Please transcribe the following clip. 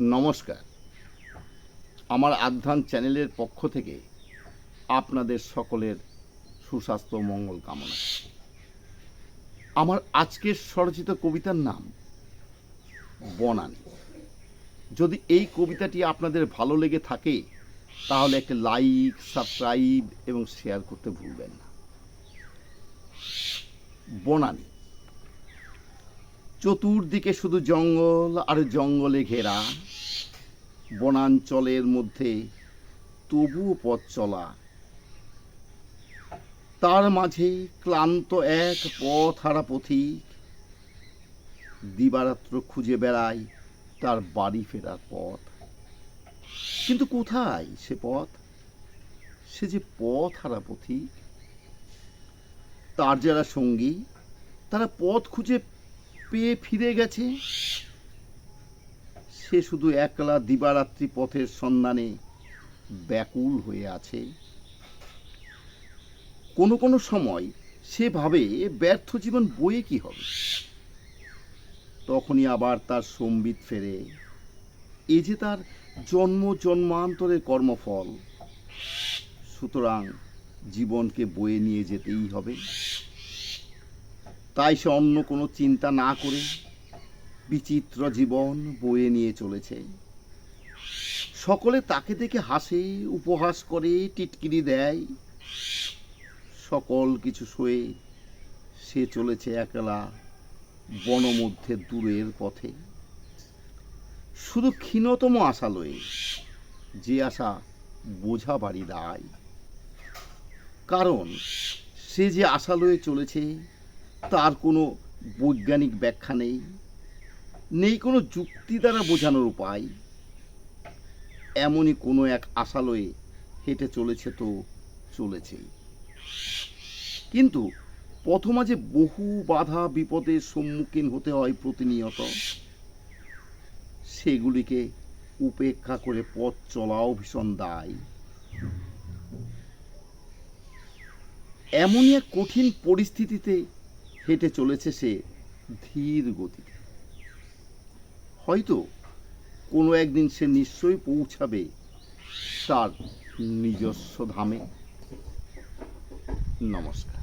নমস্কার। আমার আধ্যান চ্যানেলের পক্ষ থেকে আপনাদের সকলের সুস্বাস্থ্য মঙ্গল কামনা। আমার আজকের স্বরচিত কবিতার নাম বনানী। যদি এই কবিতাটি আপনাদের ভালো লেগে থাকে, তাহলে একটা লাইক, সাবস্ক্রাইব এবং শেয়ার করতে ভুলবেন না। বনানী। চতুর্দিকে শুধু জঙ্গল আর জঙ্গলে ঘেরা। বনাঞ্চলের মধ্যে তবুও পথ চলা। তার মাঝে ক্লান্ত এক পথ হারা পথিক। দিবারাত্র খুঁজে বেড়ায় তার বাড়ি ফেরার পথ। কিন্তু কোথায় সে পথ? সে যে পথ হারা পথিক। তার যারা সঙ্গী, তারা পথ খুঁজে পেয়ে ফিরে গেছে। সে শুধু একলা দিবারাত্রি পথের সন্ধানে ব্যাকুল হয়ে আছে। কোনো কোনো সময় সে ভাবে ব্যর্থ জীবন বয়ে কি হবে? তখনই আবার তার সম্বিত ফেরে। এ যে তার জন্ম জন্মান্তরের কর্মফল। সুতরাং জীবনকে বয়ে নিয়ে যেতেই হবে। তাই সে অন্য কোনো চিন্তা না করে বিচিত্র জীবন বয়ে নিয়ে চলেছে। সকলে তাকে দেখে হাসে, উপহাস করে, টিটকিরি দেয়। সকল কিছু সয়ে সে চলেছে একলা বনমধ্যে দূরের পথে। শুধু ক্ষীণতম আশা লয়ে যে আশা বোঝা বাড়ি দায়। কারণ সে যে আশা লয়ে চলেছে তার কোনো বৈজ্ঞানিক ব্যাখ্যা নেই নেই কোনো যুক্তি দ্বারা বোঝানোর উপায়। এমনই কোনো এক আশালয়ে হেঁটে চলেছে তো চলেছেই। কিন্তু পথমাঝে বহু বাধা বিপদের সম্মুখীন হতে হয় প্রতিনিয়ত, সেগুলিকে উপেক্ষা করে পথ চলাও ভীষণ দায়। এমনই এক কঠিন পরিস্থিতিতে হেঁটে চলেছে সে ধীর গতিতে। হয়তো কোনো একদিন সে নিশ্চয়ই পৌঁছাবে তার নিজস্ব ধামে। নমস্কার।